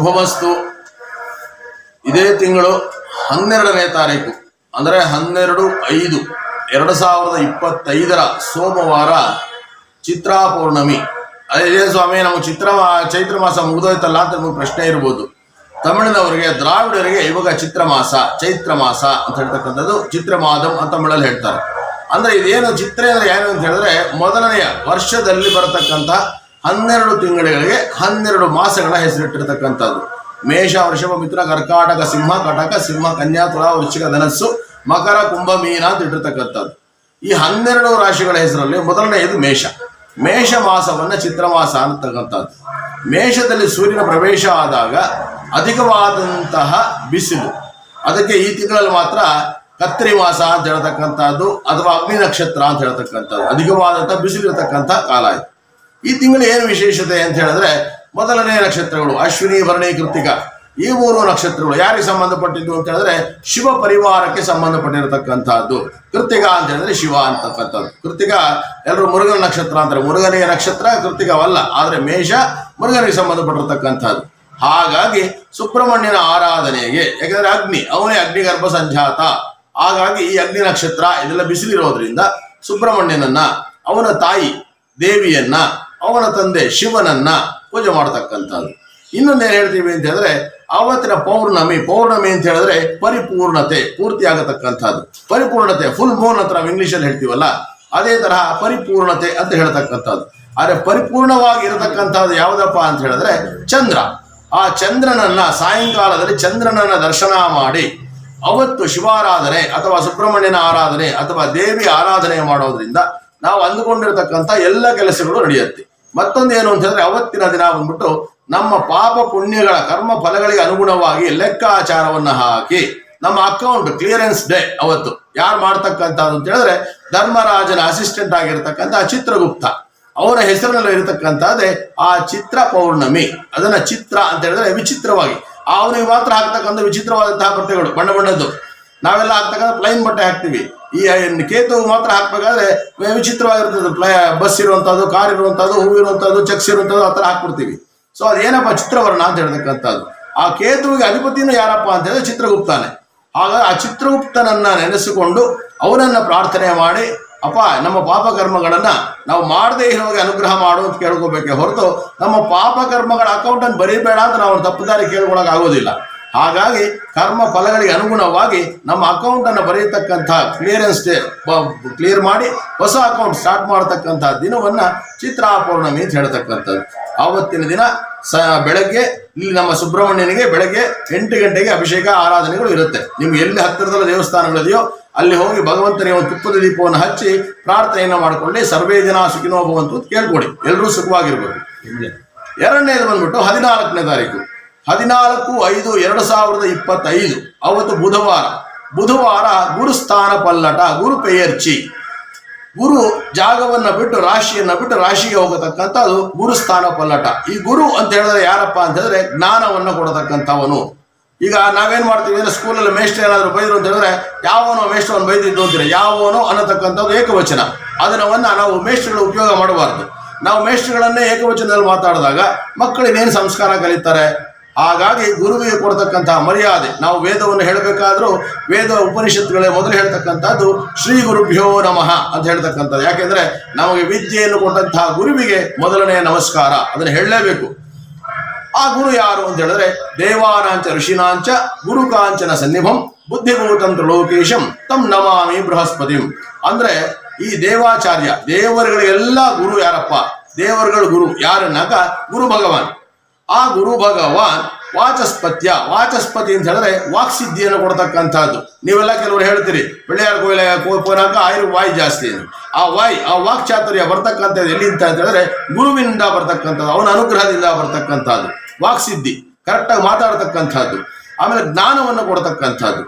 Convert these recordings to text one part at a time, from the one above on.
ಶುಭಮಸ್ತು ಇದೇ ತಿಂಗಳು ಹನ್ನೆರಡನೇ ತಾರೀಕು, ಅಂದರೆ ಹನ್ನೆರಡು ಐದು, ಎರಡು ಸಾವಿರದ ಇಪ್ಪತ್ತೈದರ ಸೋಮವಾರ ಚಿತ್ರಾ ಪೌರ್ಣಮಿ ಅದೇ ಸ್ವಾಮಿ ನಾವು ಚಿತ್ರ ಚೈತ್ರ ಮಾಸ ಮುಗಿದೋಯ್ತಲ್ಲ ಅಂತ ನಮಗೆ ಪ್ರಶ್ನೆ ಇರ್ಬೋದು. ತಮಿಳಿನವರಿಗೆ, ದ್ರಾವಿಡರಿಗೆ ಇವಾಗ ಚಿತ್ರ ಮಾಸ, ಚೈತ್ರ ಮಾಸ ಅಂತ ಹೇಳ್ತಕ್ಕಂಥದ್ದು ಚಿತ್ರಮಾದಂ ಅಂತ ತಮಿಳಲ್ಲಿ ಹೇಳ್ತಾರೆ. ಅಂದ್ರೆ ಇದೇನು ಚಿತ್ರ ಏನು ಅಂತ ಹೇಳಿದ್ರೆ ಮೊದಲನೆಯ ವರ್ಷದಲ್ಲಿ ಬರತಕ್ಕಂಥ ಹನ್ನೆರಡು ತಿಂಗಳಿಗೆ ಹನ್ನೆರಡು ಮಾಸಗಳ ಹೆಸರಿಟ್ಟಿರ್ತಕ್ಕಂಥದ್ದು. ಮೇಷ, ವೃಷಭ ಮಿತ್ರ ಕರ್ಕಾಟಕ, ಸಿಂಹ, ಕಟಕ, ಸಿಂಹ, ಕನ್ಯಾ, ತುಲಾ, ವೃಶ್ಚಿಕ, ಧನಸ್ಸು, ಮಕರ, ಕುಂಭ, ಮೀನ ಅಂತ ಇಟ್ಟಿರ್ತಕ್ಕಂಥದ್ದು. ಈ ಹನ್ನೆರಡು ರಾಶಿಗಳ ಹೆಸರಲ್ಲಿ ಮೊದಲನೆಯದು ಮೇಷ. ಮೇಷ ಮಾಸವನ್ನ ಚಿತ್ರಮಾಸ ಅಂತಕ್ಕಂಥದ್ದು ಮೇಷದಲ್ಲಿ ಸೂರ್ಯನ ಪ್ರವೇಶ ಆದಾಗ ಅಧಿಕವಾದಂತಹ ಬಿಸಿಲು. ಅದಕ್ಕೆ ಈ ತಿಂಗಳಲ್ಲಿ ಮಾತ್ರ ಕತ್ತರಿ ಮಾಸ ಅಂತ ಹೇಳ್ತಕ್ಕಂಥದ್ದು, ಅಥವಾ ಅಗ್ನಿ ನಕ್ಷತ್ರ ಅಂತ ಹೇಳ್ತಕ್ಕಂಥದ್ದು. ಅಧಿಕವಾದಂತಹ ಬಿಸಿಲು ಇರತಕ್ಕಂಥ ಕಾಲ ಇದು. ಈ ತಿಂಗಳು ಏನು ವಿಶೇಷತೆ ಅಂತ ಹೇಳಿದ್ರೆ, ಮೊದಲನೇ ನಕ್ಷತ್ರಗಳು, ಅಶ್ವಿನಿ, ಭರಣಿ ಕೃತಿಕ ಈ ಮೂರು ನಕ್ಷತ್ರಗಳು ಯಾರಿಗೆ ಸಂಬಂಧಪಟ್ಟಿದ್ದು ಅಂತ ಹೇಳಿದ್ರೆ, ಶಿವ ಪರಿವಾರಕ್ಕೆ ಸಂಬಂಧಪಟ್ಟಿರತಕ್ಕಂತಹದ್ದು ಕೃತಿಕ ಅಂತ ಹೇಳಿದ್ರೆ ಶಿವ ಅಂತಕ್ಕಂಥದ್ದು. ಕೃತಿಕ ಎಲ್ಲರೂ ಮುರುಘನ ನಕ್ಷತ್ರ ಅಂತಾರೆ. ಮುರುಘನೆಯ ನಕ್ಷತ್ರ ಕೃತಿಕವಲ್ಲ ಆದರೆ ಮೇಷ ಮುರುಘನಿಗೆ ಸಂಬಂಧಪಟ್ಟಿರತಕ್ಕಂಥದ್ದು. ಹಾಗಾಗಿ ಸುಬ್ರಹ್ಮಣ್ಯನ ಆರಾಧನೆಗೆ, ಯಾಕಂದ್ರೆ ಅಗ್ನಿ, ಅವನೇ ಅಗ್ನಿಗರ್ಭ ಸಂಜಾತ. ಹಾಗಾಗಿ ಈ ಅಗ್ನಿ ನಕ್ಷತ್ರ ಇದೆಲ್ಲ ಬಿಸಿಲಿರೋದ್ರಿಂದ ಸುಬ್ರಹ್ಮಣ್ಯನನ್ನ, ಅವನ ತಾಯಿ ದೇವಿಯನ್ನ ಅವನ ತಂದೆ ಶಿವನನ್ನ ಪೂಜೆ ಮಾಡತಕ್ಕಂಥದ್ದು. ಇನ್ನೊಂದೇನು ಹೇಳ್ತೀವಿ ಅಂತ ಹೇಳಿದ್ರೆ ಅವತ್ತಿನ ಪೌರ್ಣಮಿ ಪೌರ್ಣಮಿ ಅಂತ ಹೇಳಿದ್ರೆ ಪರಿಪೂರ್ಣತೆ, ಪೂರ್ತಿ ಆಗತಕ್ಕಂಥದ್ದು. ಪರಿಪೂರ್ಣತೆ ಫುಲ್ ಮೂನ್ ಅಂತ ನಾವು ಇಂಗ್ಲೀಷಲ್ಲಿ ಹೇಳ್ತೀವಲ್ಲ, ಅದೇ ತರಹ ಪರಿಪೂರ್ಣತೆ ಅಂತ ಹೇಳ್ತಕ್ಕಂಥದ್ದು. ಆದರೆ ಪರಿಪೂರ್ಣವಾಗಿ ಇರತಕ್ಕಂಥದ್ದು ಯಾವುದಪ್ಪ ಅಂತ ಹೇಳಿದ್ರೆ, ಚಂದ್ರ. ಆ ಚಂದ್ರನನ್ನ ಸಾಯಂಕಾಲದಲ್ಲಿ ಚಂದ್ರನನ್ನ ದರ್ಶನ ಮಾಡಿ, ಅವತ್ತು ಶಿವಾರಾಧನೆ ಅಥವಾ ಸುಬ್ರಹ್ಮಣ್ಯನ ಆರಾಧನೆ ಅಥವಾ ದೇವಿ ಆರಾಧನೆ ಮಾಡೋದ್ರಿಂದ ನಾವು ಅಂದುಕೊಂಡಿರ್ತಕ್ಕಂಥ ಎಲ್ಲ ಕೆಲಸಗಳು ನಡೆಯುತ್ತೆ. ಮತ್ತೊಂದು ಏನು ಅಂತ ಹೇಳಿದ್ರೆ ಅವತ್ತಿನ ದಿನ ಬಂದ್ಬಿಟ್ಟು ನಮ್ಮ ಪಾಪ ಪುಣ್ಯಗಳ ಕರ್ಮ ಫಲಗಳಿಗೆ ಅನುಗುಣವಾಗಿ ಲೆಕ್ಕಾಚಾರವನ್ನ ಹಾಕಿ ನಮ್ಮ ಅಕೌಂಟ್ ಕ್ಲಿಯರೆನ್ಸ್ ಡೇ ಅವತ್ತು. ಯಾರು ಮಾಡ್ತಕ್ಕಂಥದ್ದು ಅಂತ ಹೇಳಿದ್ರೆ ಧರ್ಮರಾಜನ ಅಸಿಸ್ಟೆಂಟ್ ಆಗಿರ್ತಕ್ಕಂಥ ಚಿತ್ರಗುಪ್ತ. ಅವರ ಹೆಸರಿನಲ್ಲಿ ಇರತಕ್ಕಂಥದ್ದೇ ಆ ಚಿತ್ರ ಪೌರ್ಣಮಿ. ಅದನ್ನ ಚಿತ್ರ ಅಂತ ಹೇಳಿದ್ರೆ ವಿಚಿತ್ರವಾಗಿ. ಅವನಿಗೆ ಮಾತ್ರ ಹಾಕ್ತಕ್ಕಂಥ ವಿಚಿತ್ರವಾದಂತಹ ಬಟ್ಟೆಗಳು, ಬಣ್ಣ ಬಣ್ಣದ್ದು. ನಾವೆಲ್ಲ ಹಾಕ್ತಕ್ಕಂಥ ಪ್ಲೈನ್ ಬಟ್ಟೆ ಹಾಕ್ತಿವಿ. ಈ ಕೇತು ಮಾತ್ರ ಹಾಕ್ಬೇಕಾದ್ರೆ ವಿಚಿತ್ರವಾಗಿರ್ತದೆ. ಪ್ಲೈ, ಬಸ್ ಇರುವಂಥದ್ದು ಕಾರ್ ಇರುವಂಥದ್ದು ಹೂ ಇರುವಂಥದ್ದು ಚೆಕ್ಸ್ ಇರುವಂಥದ್ದು ಆ ಥರ ಹಾಕ್ಬಿಡ್ತೀವಿ. ಸೊ ಅದೇನಪ್ಪ ಚಿತ್ರವರ್ಣ ಅಂತ ಹೇಳ್ತಕ್ಕಂಥದ್ದು ಆ ಕೇತುವಿಗೆ ಅಧಿಪತಿನೂ ಯಾರಪ್ಪ ಅಂತ ಹೇಳಿದ್ರೆ ಚಿತ್ರಗುಪ್ತಾನೆ. ಆಗ ಆ ಚಿತ್ರಗುಪ್ತನನ್ನ ನೆನೆಸಿಕೊಂಡು ಅವನನ್ನ ಪ್ರಾರ್ಥನೆ ಮಾಡಿ, ಅಪ್ಪ, ನಮ್ಮ ಪಾಪ ಕರ್ಮಗಳನ್ನ ನಾವು ಮಾಡದೇ ಇರೋಗೆ ಅನುಗ್ರಹ ಮಾಡು ಅಂತ ಕೇಳ್ಕೋಬೇಕೆ ಹೊರತು ನಮ್ಮ ಪಾಪ ಕರ್ಮಗಳ ಅಕೌಂಟ್ ಅನ್ನು ಬರೀಬೇಡ ಅಂತ ನಾವು ತಪ್ಪುದಾರಿ ಕೇಳ್ಕೊಳಕ್ ಆಗೋದಿಲ್ಲ. ಹಾಗಾಗಿ ಕರ್ಮ ಫಲಗಳಿಗೆ ಅನುಗುಣವಾಗಿ ನಮ್ಮ ಅಕೌಂಟ್ ಅನ್ನು ಬರೆಯತಕ್ಕಂಥ ಕ್ಲಿಯರೆನ್ಸ್ ಡೇ ಕ್ಲಿಯರ್ ಮಾಡಿ ಹೊಸ ಅಕೌಂಟ್ ಸ್ಟಾರ್ಟ್ ಮಾಡತಕ್ಕಂಥ ದಿನವನ್ನ ಚಿತ್ರಾಪೌರ್ಣಮಿ ಅಂತ ಹೇಳ್ತಕ್ಕಂಥದ್ದು. ಆವತ್ತಿನ ದಿನ ಸ, ಬೆಳಗ್ಗೆ, ಇಲ್ಲಿ ನಮ್ಮ ಸುಬ್ರಹ್ಮಣ್ಯನಿಗೆ ಬೆಳಗ್ಗೆ ಎಂಟು ಗಂಟೆಗೆ ಅಭಿಷೇಕ, ಆರಾಧನೆಗಳು ಇರುತ್ತೆ. ನಿಮ್ಗೆ ಎಲ್ಲಿ ಹತ್ತಿರದಲ್ಲ ದೇವಸ್ಥಾನಗಳಿದೆಯೋ ಅಲ್ಲಿ ಹೋಗಿ ಭಗವಂತನಿಗೆ ಒಂದು ತುಪ್ಪದ ದೀಪವನ್ನು ಹಚ್ಚಿ ಪ್ರಾರ್ಥನೆಯನ್ನು ಮಾಡಿಕೊಳ್ಳಿ ಸರ್ವೇ ಜನ ಸುಖಿನೋ ಕೇಳ್ಕೊಡಿ. ಎಲ್ಲರೂ ಸುಖವಾಗಿರ್ಬೇಕು. ಎರಡನೇದು ಬಂದ್ಬಿಟ್ಟು ಹದಿನಾಲ್ಕನೇ ತಾರೀಕು. ಹದಿನಾಲ್ಕು ಐದು ಎರಡು ಸಾವಿರದ ಇಪ್ಪತ್ತೈದು, ಅವತ್ತು ಬುಧವಾರ. ಬುಧವಾರ ಗುರುಸ್ಥಾನ ಪಲ್ಲಟ, ಗುರು ಪೆಯರ್ಚಿ. ಗುರು ಜಾಗವನ್ನು ಬಿಟ್ಟು ರಾಶಿಯನ್ನು ಬಿಟ್ಟು ರಾಶಿಗೆ ಹೋಗತಕ್ಕಂಥದ್ದು ಗುರುಸ್ಥಾನ ಪಲ್ಲಟ. ಈ ಗುರು ಅಂತ ಹೇಳಿದ್ರೆ ಯಾರಪ್ಪ ಅಂತ ಹೇಳಿದ್ರೆ ಜ್ಞಾನವನ್ನು ಕೊಡತಕ್ಕಂಥವನು. ಈಗ ನಾವೇನು ಮಾಡ್ತೀವಿ ಅಂದ್ರೆ ಸ್ಕೂಲಲ್ಲಿ ಮೇಷ್ಟ್ರ ಏನಾದರೂ ಬೈದ್ರು ಅಂತ ಹೇಳಿದ್ರೆ ಯಾವನೋ ಮೇಷ್ಟ್ರವನ್ನು ಬೈದಿದ್ದು ಅಂತೀರ? ಯಾವನೋ ಅನ್ನತಕ್ಕಂಥದ್ದು ಏಕವಚನ. ಅದನ್ನವನ್ನ ನಾವು ಮೇಷ್ಟ್ರುಗಳು ಉಪಯೋಗ ಮಾಡಬಾರ್ದು. ನಾವು ಮೇಷ್ಟ್ರುಗಳನ್ನೇ ಏಕವಚನದಲ್ಲಿ ಮಾತಾಡಿದಾಗ ಮಕ್ಕಳಿಗೆ ಏನು ಸಂಸ್ಕಾರ ಕಲಿತಾರೆ? ಹಾಗಾಗಿ ಗುರುವಿಗೆ ಕೊಡ್ತಕ್ಕಂತಹ ಮರ್ಯಾದೆ. ನಾವು ವೇದವನ್ನು ಹೇಳಬೇಕಾದ್ರೂ ವೇದ ಉಪನಿಷತ್ಗಳೇ ಮೊದಲು ಹೇಳ್ತಕ್ಕಂಥದ್ದು ಶ್ರೀ ಗುರುಭ್ಯೋ ನಮಃ ಅಂತ ಹೇಳ್ತಕ್ಕಂಥದ್ದು. ಯಾಕೆಂದ್ರೆ ನಮಗೆ ವಿದ್ಯೆಯನ್ನು ಕೊಟ್ಟಂತಹ ಗುರುವಿಗೆ ಮೊದಲನೆಯ ನಮಸ್ಕಾರ ಅದನ್ನು ಹೇಳಲೇಬೇಕು. ಆ ಗುರು ಯಾರು ಅಂತ ಹೇಳಿದ್ರೆ ದೇವಾನಾಂಚ ಋಷಿನಾಂಚ ಗುರುಕಾಂಚನ ಸನ್ನಿಭಂ ಬುದ್ಧಿಭೂತಂತ್ರ ಲೋಕೇಶಂ ತಂ ನಮಾಮಿ ಬೃಹಸ್ಪತಿಂ. ಅಂದ್ರೆ ಈ ದೇವಾಚಾರ್ಯ ದೇವರುಗಳಿಗೆಲ್ಲ ಗುರು ಯಾರಪ್ಪ? ದೇವರುಗಳ ಗುರು. ಯಾರನ್ನಾಗ? ಗುರು ಭಗವಾನ್. ಆ ಗುರು ಭಗವಾನ್ ವಾಚಸ್ಪತ್ಯ, ವಾಚಸ್ಪತಿ ಅಂತ ಹೇಳಿದ್ರೆ ವಾಕ್ಸಿದ್ಧಿಯನ್ನು ಕೊಡ್ತಕ್ಕಂಥದ್ದು. ನೀವೆಲ್ಲ ಕೆಲವರು ಹೇಳ್ತೀರಿ ಬೆಳೆಯಾರ ಕೋಯಿಲೆ ಕೋಪನಾಗ ಆಯುರ್ ವಾಯು ಜಾಸ್ತಿ. ಆ ವಾಯ್, ಆ ವಾಕ್ಚಾತುರ್ಯ ಬರ್ತಕ್ಕಂಥದ್ದು ಎಲ್ಲಿ ಅಂತ ಹೇಳಿದ್ರೆ ಗುರುವಿನಿಂದ ಬರ್ತಕ್ಕಂಥದ್ದು, ಅವನ ಅನುಗ್ರಹದಿಂದ ಬರ್ತಕ್ಕಂಥದ್ದು. ವಾಕ್ಸಿದ್ಧಿ, ಕರೆಕ್ಟಾಗಿ ಮಾತಾಡತಕ್ಕಂಥದ್ದು. ಆಮೇಲೆ ಜ್ಞಾನವನ್ನು ಕೊಡ್ತಕ್ಕಂಥದ್ದು.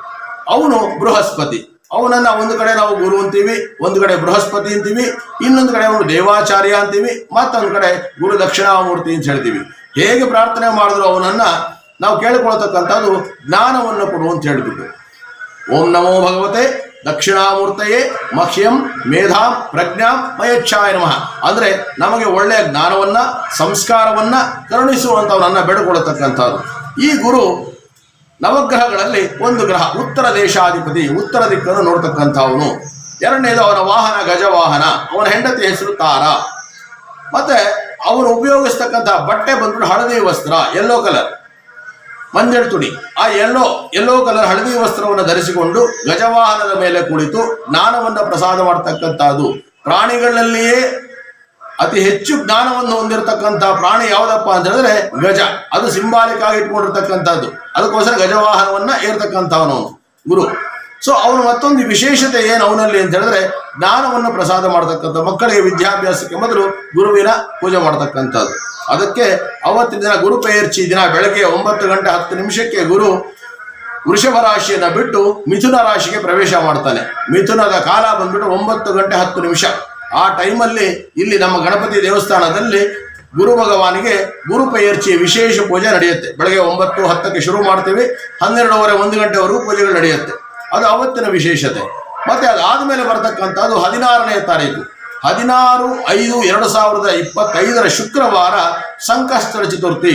ಅವನು ಬೃಹಸ್ಪತಿ. ಅವನನ್ನ ಒಂದು ಕಡೆ ನಾವು ಗುರು ಅಂತೀವಿ, ಒಂದು ಕಡೆ ಬೃಹಸ್ಪತಿ ಅಂತೀವಿ, ಇನ್ನೊಂದು ಕಡೆ ಅವನು ದೇವಾಚಾರ್ಯ ಅಂತೀವಿ, ಮತ್ತೊಂದು ಕಡೆ ಗುರು ದಕ್ಷಿಣಾಮೂರ್ತಿ ಅಂತ ಹೇಳ್ತೀವಿ. ಹೇಗೆ ಪ್ರಾರ್ಥನೆ ಮಾಡಿದ್ರು ಅವನನ್ನ ನಾವು ಕೇಳಿಕೊಳ್ತಕ್ಕಂಥದ್ದು ಜ್ಞಾನವನ್ನು ಕೊಡು ಅಂತ ಹೇಳಿಬಿಟ್ಟು. ಓಂ ನಮೋ ಭಗವತೆ ದಕ್ಷಿಣಾಮೂರ್ತಯೇ ಮಹ್ಯಂ ಮೇಧಾಂ ಪ್ರಜ್ಞಾ ಮಯಚ್ಛಾಯ ನಮಃ. ಅಂದ್ರೆ ನಮಗೆ ಒಳ್ಳೆಯ ಜ್ಞಾನವನ್ನ, ಸಂಸ್ಕಾರವನ್ನ ಕರುಣಿಸುವಂತವನನ್ನ ಬೇಡಿಕೊಳ್ಳತಕ್ಕಂಥದ್ದು ಈ ಗುರು ನವಗ್ರಹಗಳಲ್ಲಿ ಒಂದು ಗ್ರಹ, ಉತ್ತರ ದೇಶಾಧಿಪತಿ, ಉತ್ತರ ದಿಕ್ಕನ್ನು ನೋಡ್ತಕ್ಕಂಥವನು. ಎರಡನೇದು ಅವನ ವಾಹನ, ಗಜವಾಹನ. ಅವನ ಹೆಂಡತಿ ಹೆಸರು ತಾರ. ಮತ್ತೆ ಅವನು ಉಪಯೋಗಿಸ್ತಕ್ಕಂತಹ ಬಟ್ಟೆ ಬಂದ್ಬಿಟ್ಟು ಹಳದಿ ವಸ್ತ್ರ ಎಲ್ಲೋ ಕಲರ್ ಮಂಜಳ ತುಡಿ. ಆ ಎಲ್ಲೋ ಎಲ್ಲೋ ಕಲರ್ ಹಳದಿ ವಸ್ತ್ರವನ್ನು ಧರಿಸಿಕೊಂಡು ಗಜವಾಹನದ ಮೇಲೆ ಕುಳಿತು ಜ್ಞಾನವನ್ನು ಪ್ರಸಾದ ಮಾಡತಕ್ಕಂಥದ್ದು. ಪ್ರಾಣಿಗಳಲ್ಲಿಯೇ ಅತಿ ಹೆಚ್ಚು ಜ್ಞಾನವನ್ನು ಹೊಂದಿರತಕ್ಕಂತಹ ಪ್ರಾಣಿ ಯಾವುದಪ್ಪ ಅಂತ ಹೇಳಿದ್ರೆ ಗಜ. ಅದು ಸಿಂಬಾಲಿಕ್ ಆಗಿ ಇಟ್ಕೊಂಡಿರ್ತಕ್ಕಂಥದ್ದು. ಅದಕ್ಕೋಸ್ಕರ ಗಜವಾಹನವನ್ನ ಏರ್ತಕ್ಕಂಥವನು. ಗುರು ಸೊ ಅವನು ಮತ್ತೊಂದು ವಿಶೇಷತೆ ಏನು ಅವನಲ್ಲಿ ಅಂತ ಹೇಳಿದ್ರೆ, ಜ್ಞಾನವನ್ನು ಪ್ರಸಾದ ಮಾಡತಕ್ಕಂಥ ಮಕ್ಕಳಿಗೆ ವಿದ್ಯಾಭ್ಯಾಸಕ್ಕೆ ಮೊದಲು ಗುರುವಿನ ಪೂಜೆ ಮಾಡತಕ್ಕಂಥದ್ದು. ಅದಕ್ಕೆ ಅವತ್ತಿನ ದಿನ ಗುರು ಪೇರ್ಚಿ ದಿನ ಬೆಳಗ್ಗೆ ಒಂಬತ್ತು ಗಂಟೆ ಹತ್ತು ನಿಮಿಷಕ್ಕೆ ಗುರು ವೃಷಭ ರಾಶಿಯನ್ನ ಬಿಟ್ಟು ಮಿಥುನ ರಾಶಿಗೆ ಪ್ರವೇಶ ಮಾಡ್ತಾನೆ. ಮಿಥುನದ ಕಾಲ ಬಂದ್ಬಿಟ್ಟು ಒಂಬತ್ತು ಗಂಟೆ ಹತ್ತು ನಿಮಿಷ. ಆ ಟೈಮಲ್ಲಿ ಇಲ್ಲಿ ನಮ್ಮ ಗಣಪತಿ ದೇವಸ್ಥಾನದಲ್ಲಿ ಗುರು ಭಗವಾನಿಗೆ ಗುರು ಪೇರ್ಚಿ ವಿಶೇಷ ಪೂಜೆ ನಡೆಯುತ್ತೆ. ಬೆಳಗ್ಗೆ ಒಂಬತ್ತು ಹತ್ತಕ್ಕೆ ಶುರು ಮಾಡ್ತೀವಿ. ಹನ್ನೆರಡೂವರೆ ಒಂದು ಗಂಟೆವರೆಗೂ ಪೂಜೆಗಳು ನಡೆಯುತ್ತೆ. ಅದು ಅವತ್ತಿನ ವಿಶೇಷತೆ ಮತ್ತೆ ಅದಾದ್ಮೇಲೆ ಬರತಕ್ಕಂಥದ್ದು ಹದಿನಾರನೇ ತಾರೀಕು ಹದಿನಾರು ಐದು ಎರಡು ಸಾವಿರದ ಇಪ್ಪತ್ತೈದರ ಶುಕ್ರವಾರ ಸಂಕಷ್ಟರ ಚತುರ್ಥಿ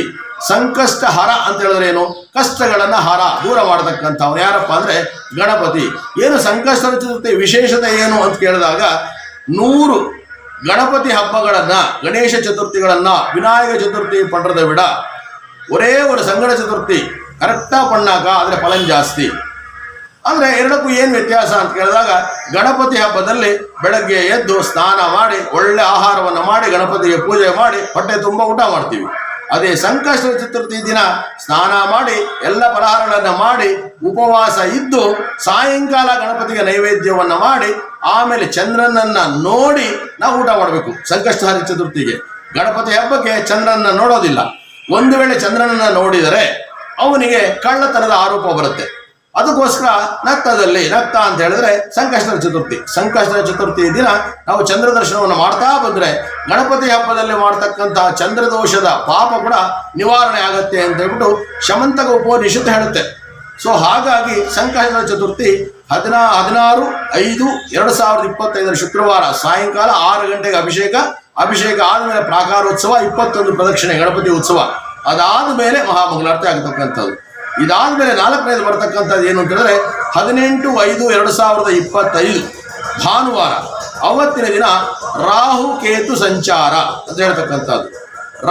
ಸಂಕಷ್ಟ ಹರ ಅಂತ ಹೇಳಿದ್ರೆ ಏನು ಕಷ್ಟಗಳನ್ನ ಹರ ದೂರ ಮಾಡತಕ್ಕಂಥವ್ನು ಯಾರಪ್ಪ ಅಂದ್ರೆ ಗಣಪತಿ ಏನು ಸಂಕಷ್ಟರ ಚತುರ್ಥಿ ವಿಶೇಷತೆ ಏನು ಅಂತ ಕೇಳಿದಾಗ ನೂರು ಗಣಪತಿ ಹಬ್ಬಗಳನ್ನ ಗಣೇಶ ಚತುರ್ಥಿಗಳನ್ನ ವಿನಾಯಕ ಚತುರ್ಥಿ ಪಂಡ್ರದ ವಿಡ ஒரே ஒரு சங்கட ಚತುರ್ಥಿ ಕರೆಕ್ಟಾ ಪಣ್ಣಾಕ ಆದ್ರೆ ಫಲನ್ ಜಾಸ್ತಿ ಅಂದ್ರೆ ಎರಡಕ್ಕೂ ಏನು ವ್ಯತ್ಯಾಸ ಅಂತ ಕೇಳಿದಾಗ ಗಣಪತಿ ಹಬ್ಬದಲ್ಲಿ ಬೆಳಗ್ಗೆ ಎದ್ದು ಸ್ನಾನ ಮಾಡಿ, ಒಳ್ಳೆ ಆಹಾರವನ್ನು ಮಾಡಿ, ಗಣಪತಿಗೆ ಪೂಜೆ ಮಾಡಿ, ಹೊಟ್ಟೆ ತುಂಬ ಊಟ ಮಾಡ್ತೀವಿ. ಅದೇ ಸಂಕಷ್ಟ ಚತುರ್ಥಿ ದಿನ ಸ್ನಾನ ಮಾಡಿ, ಎಲ್ಲ ಫಲಹಾರಗಳನ್ನ ಮಾಡಿ, ಉಪವಾಸ ಇದ್ದು, ಸಾಯಂಕಾಲ ಗಣಪತಿಗೆ ನೈವೇದ್ಯವನ್ನು ಮಾಡಿ, ಆಮೇಲೆ ಚಂದ್ರನನ್ನ ನೋಡಿ ನಾವು ಊಟ ಮಾಡಬೇಕು ಸಂಕಷ್ಟಹಾರಿ ಚತುರ್ಥಿಗೆ. ಗಣಪತಿ ಹಬ್ಬಕ್ಕೆ ಚಂದ್ರನ ನೋಡೋದಿಲ್ಲ. ಒಂದು ವೇಳೆ ಚಂದ್ರನನ್ನ ನೋಡಿದರೆ ಅವನಿಗೆ ಕಳ್ಳತನದ ಆರೋಪ ಬರುತ್ತೆ. ಅದಕ್ಕೋಸ್ಕರ ನಕ್ತದಲ್ಲಿ ನಕ್ತ ಅಂತ ಹೇಳಿದ್ರೆ ಸಂಕಷ್ಟದ ಚತುರ್ಥಿ. ಸಂಕಷ್ಟದ ಚತುರ್ಥಿ ದಿನ ನಾವು ಚಂದ್ರ ದರ್ಶನವನ್ನು ಮಾಡ್ತಾ ಬಂದ್ರೆ ಗಣಪತಿ ಹಬ್ಬದಲ್ಲಿ ಮಾಡ್ತಕ್ಕಂತಹ ಚಂದ್ರದೋಷದ ಪಾಪ ಕೂಡ ನಿವಾರಣೆ ಆಗತ್ತೆ ಅಂತ ಹೇಳ್ಬಿಟ್ಟು ಶಮಂತಕ ಉಪನಿಷತ್ ಹೇಳುತ್ತೆ. ಸೊ ಹಾಗಾಗಿ ಸಂಕಷ್ಟದ ಚತುರ್ಥಿ ಹದಿನಾ, ಹದಿನಾರು, ಐದು, ಎರಡು ಸಾವಿರದ ಇಪ್ಪತ್ತೈದರ ಶುಕ್ರವಾರ ಸಾಯಂಕಾಲ ಆರು ಗಂಟೆಗೆ ಅಭಿಷೇಕ. ಅಭಿಷೇಕ ಆದಮೇಲೆ ಪ್ರಾಕಾರೋತ್ಸವ, ಇಪ್ಪತ್ತೊಂದು ಪ್ರದಕ್ಷಿಣೆ ಗಣಪತಿ ಉತ್ಸವ. ಅದಾದ ಮೇಲೆ ಮಹಾಮಂಗಳಾರತಿ ಆಗತಕ್ಕಂಥದ್ದು. ಇದಾದ್ಮೇಲೆ ನಾಲ್ಕನೇದು ಬರ್ತಕ್ಕಂಥದ್ದು ಏನು ಅಂತ ಹೇಳಿದ್ರೆ ಹದಿನೆಂಟು, ಐದು, ಎರಡು ಸಾವಿರದ ಇಪ್ಪತ್ತೈದು ಭಾನುವಾರ, ಅವತ್ತಿನ ದಿನ ರಾಹು, ಕೇತು ಸಂಚಾರ ಅಂತ ಹೇಳ್ತಕ್ಕಂಥದ್ದು.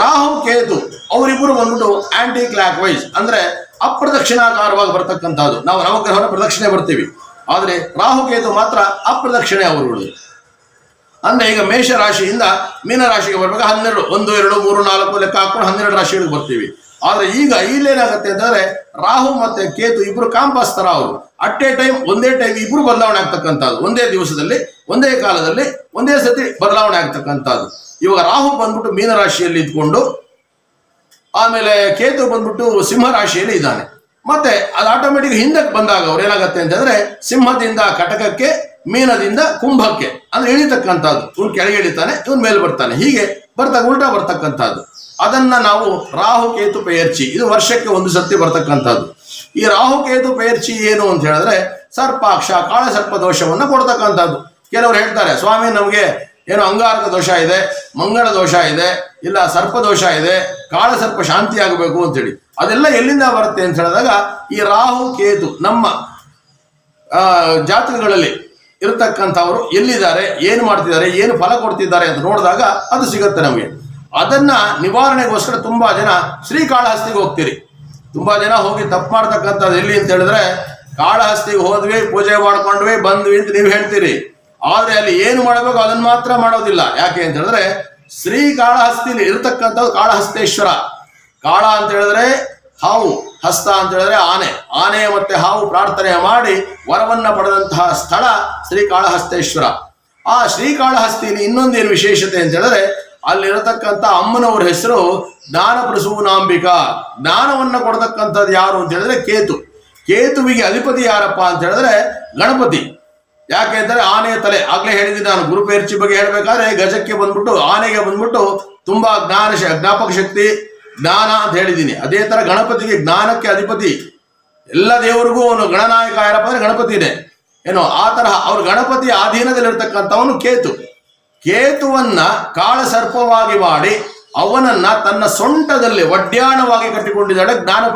ರಾಹು, ಕೇತು ಅವರಿಬ್ಬರು ಬಂದ್ಬಿಟ್ಟು ಆಂಟಿ ಕ್ಲಾಕ್ ವೈಸ್ ಅಂದ್ರೆ ಅಪ್ರದಕ್ಷಿಣಾಕಾರವಾಗಿ ಬರ್ತಕ್ಕಂಥದ್ದು. ನಾವು ನವಗ್ರಹವನ್ನು ಪ್ರದಕ್ಷಿಣೆ ಬರ್ತೀವಿ. ಆದರೆ ರಾಹು, ಕೇತು ಮಾತ್ರ ಅಪ್ರದಕ್ಷಿಣೆ ಅವರುಗಳು ಅಂದ್ರೆ ಈಗ ಮೇಷ ರಾಶಿಯಿಂದ ಮೀನ ರಾಶಿಗೆ ಬರ್ಬೇಕು ಹನ್ನೆರಡು, ಒಂದು, ಎರಡು, ಮೂರು, ನಾಲ್ಕು ಲೆಕ್ಕ ಹಾಕೊಂಡು ಹನ್ನೆರಡು ರಾಶಿಗಳಿಗೆ ಬರ್ತೀವಿ. ಆದ್ರೆ ಈಗ ಇಲ್ಲೇನಾಗುತ್ತೆ ಅಂತಂದ್ರೆ ರಾಹು ಮತ್ತೆ ಕೇತು ಇಬ್ರು ಕಾಂಪಾಸ್ ತರ ಅವರು. ಅಟ್ ಎ ಟೈಮ್ ಒಂದೇ ಟೈಮ್ ಇಬ್ರು ಬದಲಾವಣೆ ಆಗ್ತಕ್ಕಂಥದ್ದು. ಒಂದೇ ದಿವಸದಲ್ಲಿ, ಒಂದೇ ಕಾಲದಲ್ಲಿ, ಒಂದೇ ಸತಿ ಬದಲಾವಣೆ ಆಗ್ತಕ್ಕಂಥದ್ದು. ಇವಾಗ ರಾಹು ಬಂದ್ಬಿಟ್ಟು ಮೀನ ರಾಶಿಯಲ್ಲಿ ಇದ್ಕೊಂಡು, ಆಮೇಲೆ ಕೇತು ಬಂದ್ಬಿಟ್ಟು ಸಿಂಹ ರಾಶಿಯಲ್ಲಿ ಇದ್ದಾನೆ. ಮತ್ತೆ ಅದು ಆಟೋಮೆಟಿಕ್ ಹಿಂದಕ್ಕೆ ಬಂದಾಗ ಅವ್ರು ಏನಾಗುತ್ತೆ ಅಂತಂದ್ರೆ ಸಿಂಹದಿಂದ ಕಟಕಕ್ಕೆ, ಮೀನದಿಂದ ಕುಂಭಕ್ಕೆ ಅಂದ್ರೆ ಇಳಿತಕ್ಕಂಥದ್ದು ಇವ್ನು ಕೆಳಗೆ ಇಳಿತಾನೆ ಇವ್ನು ಮೇಲೆ ಬರ್ತಾನೆ. ಹೀಗೆ ಬರ್ತಾ, ಉಲ್ಟಾ ಬರ್ತಕ್ಕಂಥದ್ದು. ಅದನ್ನ ನಾವು ರಾಹುಕೇತು ಪೇರ್ಚಿ ಇದು ವರ್ಷಕ್ಕೆ ಒಂದು ಸತಿ ಬರ್ತಕ್ಕಂಥದ್ದು. ಈ ರಾಹುಕೇತು ಪೇರ್ಚಿ ಏನು ಅಂತ ಹೇಳಿದ್ರೆ, ಸರ್ಪಾಕ್ಷ, ಕಾಳ ಸರ್ಪ ದೋಷವನ್ನು ಕೊಡ್ತಕ್ಕಂಥದ್ದು. ಕೆಲವರು ಹೇಳ್ತಾರೆ, ಸ್ವಾಮಿ ನಮಗೆ ಏನು ಅಂಗಾರಕ ದೋಷ ಇದೆ, ಮಂಗಳ ದೋಷ ಇದೆ, ಇಲ್ಲ ಸರ್ಪ ದೋಷ ಇದೆ, ಕಾಳ ಸರ್ಪ ಶಾಂತಿ ಆಗಬೇಕು ಅಂತೇಳಿ ಅದೆಲ್ಲ ಎಲ್ಲಿಂದ ಬರುತ್ತೆ ಅಂತ ಹೇಳಿದಾಗ, ಈ ರಾಹು ಕೇತು ನಮ್ಮ ಜಾತಕಗಳಲ್ಲಿ ಇರತಕ್ಕಂಥವ್ರು ಎಲ್ಲಿದ್ದಾರೆ, ಏನು ಮಾಡ್ತಿದ್ದಾರೆ, ಏನು ಫಲ ಕೊಡ್ತಿದ್ದಾರೆ ಅಂತ ನೋಡಿದಾಗ ಅದು ಸಿಗುತ್ತೆ ನಮಗೆ. ಅದನ್ನ ನಿವಾರಣೆಗೋಸ್ಕರ ತುಂಬಾ ಜನ ಶ್ರೀಕಾಳಹಸ್ತಿಗೆ ಹೋಗ್ತೀರಿ. ತುಂಬಾ ಜನ ಹೋಗಿ ತಪ್ಪು ಮಾಡ್ತಕ್ಕಂಥದ್ದು ಎಲ್ಲಿ ಅಂತ ಹೇಳಿದ್ರೆ, ಕಾಳಹಸ್ತಿಗೆ ಹೋದ್ವಿ, ಪೂಜೆ ಮಾಡ್ಕೊಂಡ್ವಿ, ಬಂದ್ವಿ ಅಂತ ನೀವು ಹೇಳ್ತೀರಿ. ಆದ್ರೆ ಅಲ್ಲಿ ಏನು ಮಾಡಬೇಕು ಅದನ್ನ ಮಾತ್ರ ಮಾಡೋದಿಲ್ಲ. ಯಾಕೆ ಅಂತ ಹೇಳಿದ್ರೆ ಶ್ರೀ ಕಾಳಹಸ್ತಿಲಿ ಇರತಕ್ಕಂಥದ್ದು ಕಾಳಹಸ್ತೇಶ್ವರ. ಕಾಳ ಅಂತ ಹೇಳಿದ್ರೆ ಹಾವು, ಹಸ್ತ ಅಂತ ಹೇಳಿದ್ರೆ ಆನೆ. ಆನೆ ಮತ್ತೆ ಹಾವು ಪ್ರಾರ್ಥನೆ ಮಾಡಿ ವರವನ್ನ ಪಡೆದಂತಹ ಸ್ಥಳ ಶ್ರೀ ಕಾಳಹಸ್ತೇಶ್ವರ ಆ ಶ್ರೀಕಾಳಹಸ್ತಿಲಿ ಇನ್ನೊಂದೇನು ವಿಶೇಷತೆ ಅಂತ ಹೇಳಿದ್ರೆ ಅಲ್ಲಿರತಕ್ಕಂಥ ಅಮ್ಮನವರ ಹೆಸರು ಜ್ಞಾನ ಪ್ರಸೂನಾಂಬಿಕಾ ಜ್ಞಾನವನ್ನು ಕೊಡತಕ್ಕಂಥದ್ದು ಯಾರು ಅಂತ ಹೇಳಿದ್ರೆ ಕೇತು. ಕೇತುವಿಗೆ ಅಧಿಪತಿ ಯಾರಪ್ಪ ಅಂತ ಹೇಳಿದ್ರೆ ಗಣಪತಿ. ಯಾಕೆ ಅಂದರೆ ಆನೆಯ ತಲೆ. ಆಗ್ಲೇ ಹೇಳಿದ್ದೀನಿ ನಾನು, ಗುರುಪೇರ್ಚಿ ಬಗ್ಗೆ ಹೇಳಬೇಕಾದ್ರೆ ಗಜಕ್ಕೆ ಬಂದ್ಬಿಟ್ಟು, ಆನೆಗೆ ಬಂದ್ಬಿಟ್ಟು ತುಂಬಾ ಜ್ಞಾನ ಜ್ಞಾಪಕ ಶಕ್ತಿ, ಜ್ಞಾನ ಅಂತ ಹೇಳಿದ್ದೀನಿ. ಅದೇ ತರ ಗಣಪತಿಗೆ ಜ್ಞಾನಕ್ಕೆ ಅಧಿಪತಿ. ಎಲ್ಲ ದೇವರಿಗೂ ಅವನು ಗಣನಾಯಕ ಯಾರಪ್ಪ ಅಂದ್ರೆ ಗಣಪತಿನೇ. ಏನೋ, ಆ ತರಹ ಅವ್ರ ಗಣಪತಿ ಅಧೀನದಲ್ಲಿರ್ತಕ್ಕಂಥವನು ಕೇತು. ಕೇತುವನ್ನ ಕಾಳ ಸರ್ಪವಾಗಿ ಮಾಡಿ ಅವನನ್ನ ತನ್ನ ಸೊಂಟದಲ್ಲಿ ಒಡ್ಯಾಣವಾಗಿ ಕಟ್ಟಿಕೊಂಡಿದ್ದಾಳೆ ಜ್ಞಾನ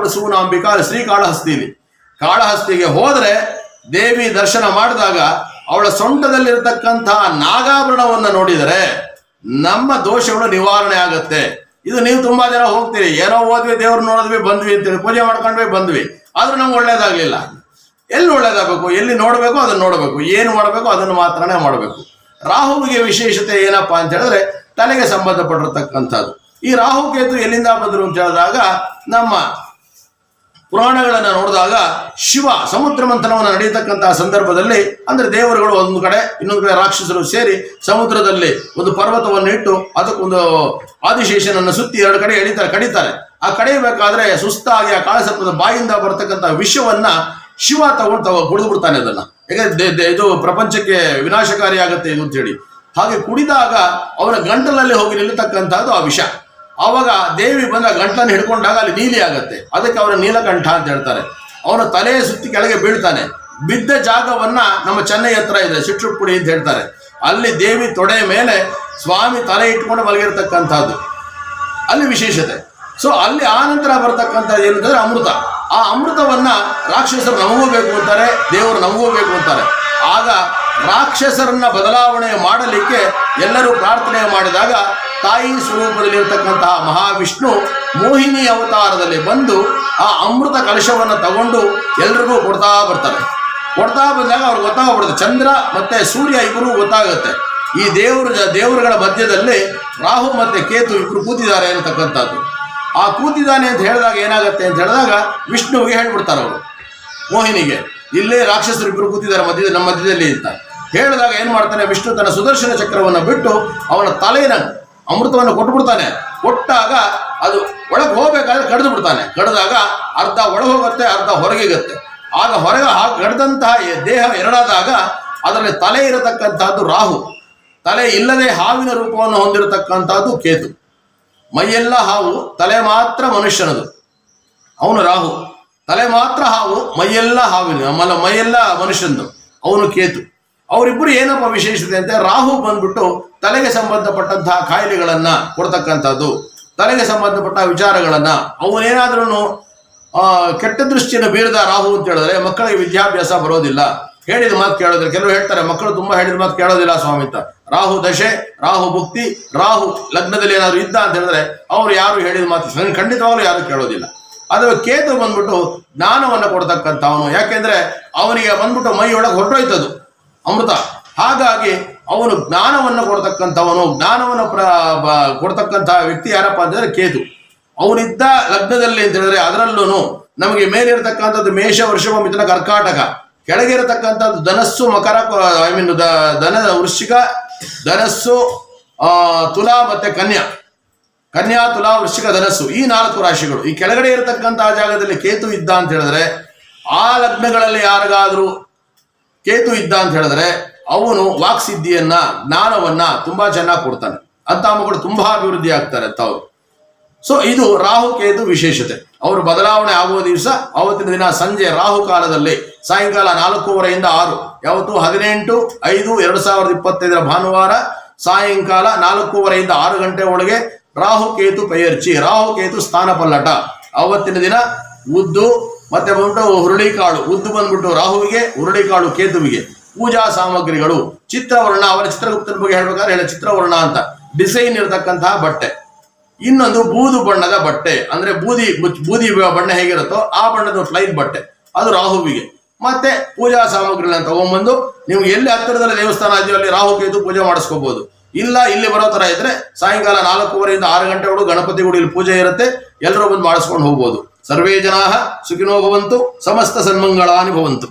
ಶ್ರೀ ಕಾಳಹಸ್ತಿಲಿ. ಕಾಳಹಸ್ತಿಗೆ ಹೋದ್ರೆ ದೇವಿ ದರ್ಶನ ಮಾಡಿದಾಗ ಅವಳ ಸೊಂಟದಲ್ಲಿರತಕ್ಕಂತಹ ನಾಗಾಭರಣವನ್ನ ನೋಡಿದರೆ ನಮ್ಮ ದೋಷಗಳು ನಿವಾರಣೆ ಆಗುತ್ತೆ. ಇದು ನೀವು ತುಂಬಾ ಜನ ಹೋಗ್ತೀರಿ. ಏನೋ ಹೋದ್ವಿ ದೇವ್ರು ನೋಡಿದ್ವಿ, ಬಂದ್ವಿ ಅಂತೇಳಿ ಪೂಜೆ ಮಾಡ್ಕೊಂಡ್ವಿ, ಬಂದ್ವಿ. ಆದ್ರೂ ನಮ್ಗೆ ಒಳ್ಳೇದಾಗ್ಲಿಲ್ಲ. ಎಲ್ಲಿ ಒಳ್ಳೇದಾಗಬೇಕು? ಎಲ್ಲಿ ನೋಡಬೇಕು, ಅದನ್ನ ನೋಡಬೇಕು. ಏನು ಮಾಡಬೇಕು, ಅದನ್ನು ಮಾತ್ರನೇ ಮಾಡಬೇಕು. ರಾಹುವಿಗೆ ವಿಶೇಷತೆ ಏನಪ್ಪ ಅಂತ ಹೇಳಿದ್ರೆ ತಲೆಗೆ ಸಂಬಂಧಪಟ್ಟಿರತಕ್ಕಂಥದ್ದು. ಈ ರಾಹು ಕೇತು ಎಲ್ಲಿಂದ ಬಂದರು ಅಂತ ಹೇಳಿದಾಗ ನಮ್ಮ ಪುರಾಣಗಳನ್ನು ನೋಡಿದಾಗ ಶಿವ ಸಮುದ್ರ ಮಂಥನವನ್ನು ನಡೆಯತಕ್ಕಂತಹ ಸಂದರ್ಭದಲ್ಲಿ ಅಂದ್ರೆ ದೇವರುಗಳು ಒಂದು ಕಡೆ, ಇನ್ನೊಂದು ಕಡೆ ರಾಕ್ಷಸರು ಸೇರಿ ಸಮುದ್ರದಲ್ಲಿ ಒಂದು ಪರ್ವತವನ್ನು ಇಟ್ಟು ಅದಕ್ಕೊಂದು ಆದಿಶೇಷನನ್ನು ಸುತ್ತಿ ಎರಡು ಕಡೆ ಎಳಿತಾರೆ, ಕಡಿತಾರೆ. ಆ ಕಡೆಯಬೇಕಾದ್ರೆ ಸುಸ್ತಾಗಿ ಆ ಕಾಳಸರ್ಪದ ಬಾಯಿಂದ ಬರತಕ್ಕಂಥ ವಿಷವನ್ನ ಶಿವ ತಗೊಂಡು ತಗೋ ಬಿಡ್ತಾನೆ ಅದನ್ನ. ಯಾಕಂದ್ರೆ ಇದು ಪ್ರಪಂಚಕ್ಕೆ ವಿನಾಶಕಾರಿ ಆಗುತ್ತೆ ಇದು ಅಂತೇಳಿ ಹಾಗೆ ಕುಡಿದಾಗ ಅವರ ಗಂಟಲಲ್ಲಿ ಹೋಗಿ ನಿಲ್ಲತಕ್ಕಂಥದ್ದು ಆ ವಿಷ. ಆವಾಗ ದೇವಿ ಬಂದ ಗಂಟಲನ್ನು ಹಿಡ್ಕೊಂಡಾಗ ಅಲ್ಲಿ ನೀಲಿ ಆಗತ್ತೆ. ಅದಕ್ಕೆ ಅವರ ನೀಲಕಂಠ ಅಂತ ಹೇಳ್ತಾರೆ. ಅವನ ತಲೆ ಸುತ್ತಿ ಕೆಳಗೆ ಬೀಳ್ತಾನೆ. ಬಿದ್ದ ಜಾಗವನ್ನ ನಮ್ಮ ಚೆನ್ನೈ ಹತ್ರ ಇದೆ ಸಿಟ್ರುಪುಡಿ ಅಂತ ಹೇಳ್ತಾರೆ. ಅಲ್ಲಿ ದೇವಿ ತೊಡೆ ಮೇಲೆ ಸ್ವಾಮಿ ತಲೆ ಇಟ್ಕೊಂಡು ಮಲಗಿರ್ತಕ್ಕಂಥದ್ದು. ಅಲ್ಲಿ ವಿಶೇಷತೆ. ಸೊ ಅಲ್ಲಿ ಆ ನಂತರ ಬರ್ತಕ್ಕಂಥದ್ದು ಏನಂತಂದ್ರೆ ಅಮೃತ. ಆ ಅಮೃತವನ್ನ ರಾಕ್ಷಸರು ನಮಗೂ ಬೇಕು ಅಂತಾರೆ, ದೇವರು ನಮಗೂ ಬೇಕು ಅಂತಾರೆ. ಆಗ ರಾಕ್ಷಸರನ್ನ ಬದಲಾವಣೆ ಮಾಡಲಿಕ್ಕೆ ಎಲ್ಲರೂ ಪ್ರಾರ್ಥನೆ ಮಾಡಿದಾಗ ತಾಯಿ ಸ್ವರೂಪದಲ್ಲಿ ಇರತಕ್ಕಂತಹ ಮಹಾವಿಷ್ಣು ಮೋಹಿನಿ ಅವತಾರದಲ್ಲಿ ಬಂದು ಆ ಅಮೃತ ಕಲಶವನ್ನು ತಗೊಂಡು ಎಲ್ರಿಗೂ ಕೊಡ್ತಾ ಬರ್ತಾರೆ. ಕೊಡ್ತಾ ಬಂದಾಗ ಅವ್ರಿಗೆ ಗೊತ್ತಾಗ್ಬಿಡುತ್ತೆ, ಚಂದ್ರ ಮತ್ತೆ ಸೂರ್ಯ ಇಬ್ಬರು ಗೊತ್ತಾಗುತ್ತೆ. ಈ ದೇವರು, ದೇವರುಗಳ ಮಧ್ಯದಲ್ಲಿ ರಾಹು ಮತ್ತೆ ಕೇತು ಇಬ್ರು ಕೂತಿದ್ದಾರೆ ಅನ್ನತಕ್ಕಂಥದ್ದು ಆ ಕೂತಿದ್ದಾನೆ ಅಂತ ಹೇಳಿದಾಗ ಏನಾಗುತ್ತೆ ಅಂತ ಹೇಳಿದಾಗ ವಿಷ್ಣುವಿಗೆ ಹೇಳ್ಬಿಡ್ತಾರೆ ಅವರು. ಮೋಹಿನಿಗೆ, ಇಲ್ಲೇ ರಾಕ್ಷಸರು ಇಬ್ಬರು ಕೂತಿದ್ದಾರೆ ಮಧ್ಯದಲ್ಲಿ ನಮ್ಮ ಮಧ್ಯದಲ್ಲಿ ಅಂತ. ಹೇಳಿದಾಗ ಏನು ಮಾಡ್ತಾನೆ, ವಿಷ್ಣು ತನ್ನ ಸುದರ್ಶನ ಚಕ್ರವನ್ನು ಬಿಟ್ಟು ಅವನ ತಲೆಯ ಅಮೃತವನ್ನು ಕೊಟ್ಬಿಡ್ತಾನೆ. ಕೊಟ್ಟಾಗ ಅದು ಒಳಗೆ ಹೋಗ್ಬೇಕಾದ್ರೆ ಕಡಿದು ಬಿಡ್ತಾನೆ. ಕಡ್ದಾಗ ಅರ್ಧ ಒಳಗೆ ಹೋಗುತ್ತೆ, ಅರ್ಧ ಹೊರಗಿಗುತ್ತೆ. ಆಗ ಹೊರಗೆ ಹಾಗೆ ಕಡ್ದಂತಹ ದೇಹ ಎರಡಾದಾಗ ಅದರಲ್ಲಿ ತಲೆ ಇರತಕ್ಕಂತಹದ್ದು ರಾಹು. ತಲೆ ಇಲ್ಲದೆ ಹಾವಿನ ರೂಪವನ್ನು ಹೊಂದಿರತಕ್ಕಂತಹದ್ದು ಕೇತು. ಮೈಯೆಲ್ಲ ಹಾವು ತಲೆ ಮಾತ್ರ ಮನುಷ್ಯನದು. ಅವನು ರಾಹು. ತಲೆ ಮಾತ್ರ ಹಾವು, ಮೈಯೆಲ್ಲ ಹಾವಿನ ಮಲ ಮೈಯೆಲ್ಲ ಮನುಷ್ಯನದು ಅವನು ಕೇತು. ಅವರಿಬ್ಬರು ಏನಪ್ಪ ವಿಶೇಷತೆ ಅಂತ ರಾಹು ಬಂದ್ಬಿಟ್ಟು ತಲೆಗೆ ಸಂಬಂಧಪಟ್ಟಂತಹ ಕಾಯಿಲೆಗಳನ್ನ ಕೊಡ್ತಕ್ಕಂಥದ್ದು, ತಲೆಗೆ ಸಂಬಂಧಪಟ್ಟ ವಿಚಾರಗಳನ್ನ ಅವನೇನಾದ್ರೂ ಕೆಟ್ಟ ದೃಷ್ಟಿಯನ್ನು ಬೀರದ ರಾಹು ಅಂತ ಹೇಳಿದ್ರೆ ಮಕ್ಕಳಿಗೆ ವಿದ್ಯಾಭ್ಯಾಸ ಬರೋದಿಲ್ಲ. ಹೇಳಿದ ಮಾತು ಕೇಳೋದ್ರೆ ಕೆಲವರು ಹೇಳ್ತಾರೆ, ಮಕ್ಕಳು ತುಂಬಾ ಹೇಳಿದ ಮಾತು ಕೇಳೋದಿಲ್ಲ ಸ್ವಾಮಿ ಅಂತ. ರಾಹು ದಶೆ, ರಾಹು ಭುಕ್ತಿ ರಾಹು ಲಗ್ನದಲ್ಲಿ ಏನಾದ್ರು ಇದ್ದ ಅಂತ ಹೇಳಿದ್ರೆ ಅವರು ಯಾರು ಹೇಳಿದ ಮಾತು ಖಂಡಿತವಾಗ್ಲೂ ಯಾರು ಕೇಳೋದಿಲ್ಲ. ಅದು ಕೇತು ಬಂದ್ಬಿಟ್ಟು ಜ್ಞಾನವನ್ನು ಕೊಡ್ತಕ್ಕಂಥವನು ಯಾಕೆಂದ್ರೆ ಅವನಿಗೆ ಬಂದ್ಬಿಟ್ಟು ಮೈಯೊಳಗೆ ಹೊರಟೋಯ್ತದು, ಅಮೃತ. ಹಾಗಾಗಿ ಅವನು ಜ್ಞಾನವನ್ನು ಕೊಡ್ತಕ್ಕಂಥವನು, ಜ್ಞಾನವನ್ನು ಪ್ರ ಕೊಡ್ತಕ್ಕಂತಹ ವ್ಯಕ್ತಿ ಯಾರಪ್ಪ ಅಂತಂದ್ರೆ ಕೇತು. ಅವನಿದ್ದ ಲಗ್ನದಲ್ಲಿ ಅಂತ ಹೇಳಿದ್ರೆ ಅದರಲ್ಲೂ ನಮಗೆ ಮೇಲಿರತಕ್ಕಂಥದ್ದು ಮೇಷ, ವೃಷಭ, ಮಿಥುನ, ಕರ್ಕಾಟಕ. ಕೆಳಗೆ ಇರತಕ್ಕಂಥದ್ದು ಧನಸ್ಸು, ಮಕರ ಐ ಮೀನ್ ಧನ ವೃಶ್ಚಿಕ ಧನಸ್ಸು ತುಲಾ ಮತ್ತೆ ಕನ್ಯಾ. ಕನ್ಯಾ, ತುಲಾ, ವೃಶ್ಚಿಕ ಧನಸ್ಸು, ಈ ನಾಲ್ಕು ರಾಶಿಗಳು. ಈ ಕೆಳಗಡೆ ಇರತಕ್ಕಂತಹ ಜಾಗದಲ್ಲಿ ಕೇತು ಇದ್ದ ಅಂತ ಹೇಳಿದ್ರೆ, ಆ ಲಗ್ನಗಳಲ್ಲಿ ಯಾರಿಗಾದರೂ ಕೇತು ಇದ್ದ ಅಂತ ಹೇಳಿದ್ರೆ, ಅವನು ವಾಕ್ಸಿದ್ಧಿಯನ್ನ, ಜ್ಞಾನವನ್ನ ತುಂಬಾ ಚೆನ್ನಾಗಿ ಕೊಡ್ತಾನೆ. ಅಂತ ಮಕ್ಕಳು ತುಂಬಾ ಅಭಿವೃದ್ಧಿ ಆಗ್ತಾರೆ ಅವರು. ಸೊ ಇದು ರಾಹು ಕೇತು ವಿಶೇಷತೆ. ಅವರು ಬದಲಾವಣೆ ಆಗುವ ದಿವಸ, ಅವತ್ತಿನ ದಿನ ಸಂಜೆ, ರಾಹು ಕಾಲದಲ್ಲಿ ಸಾಯಂಕಾಲ ನಾಲ್ಕೂವರೆಯಿಂದ ಆರು, ಯಾವತ್ತು? ಹದಿನೆಂಟು, ಐದು, ಎರಡು ಸಾವಿರದ ಇಪ್ಪತ್ತೈದರ ಭಾನುವಾರ ಸಾಯಂಕಾಲ ನಾಲ್ಕೂವರೆಯಿಂದ ಆರು ಗಂಟೆ ಒಳಗೆ ರಾಹು ಕೇತು ಪೆಯರ್ಚಿ ರಾಹು ಕೇತು ಸ್ಥಾನ ಪಲ್ಲಟ. ಅವತ್ತಿನ ದಿನ ಉದ್ದು, ಮತ್ತೆ ಬಂದ್ಬಿಟ್ಟು ಹುರುಳಿಕಾಳು ಉದ್ದು ಬಂದ್ಬಿಟ್ಟು ರಾಹುವಿಗೆ ಹುರುಳಿಕಾಳು ಕೇತುವಿಗೆ. ಪೂಜಾ ಸಾಮಗ್ರಿಗಳು, ಚಿತ್ರವರ್ಣ, ಅವರ ಚಿತ್ರಗುಪ್ತನ ಬಗ್ಗೆ ಹೇಳ್ಬೇಕಾದ್ರೆ ಹೇಳ, ಚಿತ್ರವರ್ಣ ಅಂತ. ಡಿಸೈನ್ ಇರತಕ್ಕಂತಹ ಬಟ್ಟೆ. ಇನ್ನೊಂದು ಬೂದು ಬಣ್ಣದ ಬಟ್ಟೆ. ಅಂದ್ರೆ ಬೂದಿ ಬೂದಿ ಬಣ್ಣ ಹೇಗಿರುತ್ತೋ ಆ ಬಣ್ಣದ ಫ್ಲೈನ್ ಬಟ್ಟೆ. ಅದು ರಾಹುವಿಗೆ. ಮತ್ತೆ ಪೂಜಾ ಸಾಮಗ್ರಿಗಳನ್ನ ತಗೊಂಡ್ಬಂದು ನೀವು ಎಲ್ಲಿ ಹತ್ತಿರದಲ್ಲಿ ದೇವಸ್ಥಾನ ಇದೆಯೋ ಅಲ್ಲಿ ರಾಹು ಕೇತು ಪೂಜೆ ಮಾಡಿಸ್ಕೋಬಹುದು ಇಲ್ಲ, ಇಲ್ಲಿ ಬರೋ ತರ ಇದ್ರೆ ಸಾಯಂಕಾಲ ನಾಲ್ಕೂವರೆಯಿಂದ ಆರು ಗಂಟೆ ಒಳಗೆ ಗಣಪತಿ ಗುಡಿಯಲ್ಲಿ ಪೂಜೆ ಇರುತ್ತೆ. ಎಲ್ಲರೂ ಬಂದು ಮಾಡಿಸ್ಕೊಂಡು ಹೋಗ್ಬೋದು. ಸರ್ವೇ ಜನಾ ಸುಖಿನೋ ಭವಂತು, ಸಮಸ್ತ ಸನ್ಮಂಗಳಾನಿ ಭವಂತು.